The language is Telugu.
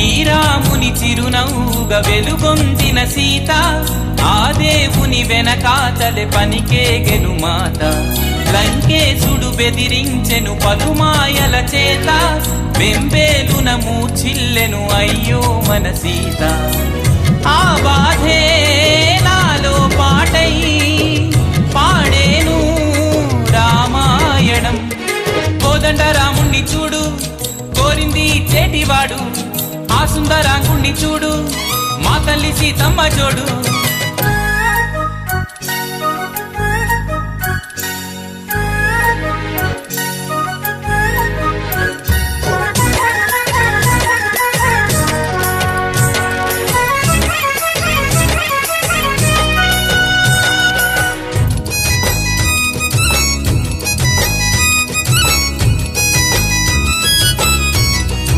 శ్రీరాముని చిరునవ్వుగా వెలుగొందిన సీత ఆ దేవుని వెనకాతలె పనికేగెను మాత. లంకేశుడు బెదిరించెను పలుమాయల చేత వెంబేలున మూర్చిల్లెను అయ్యో మన సీత. ఆ బాధే నాలో పాటై పాడేను రామాయణం. కోదండ రాముణ్ణి చూడు కోరింది చేటివాడు. ఆ సుందరాంగుణ్ణి చూడు మా తల్లి సీతమ్మ జోడు.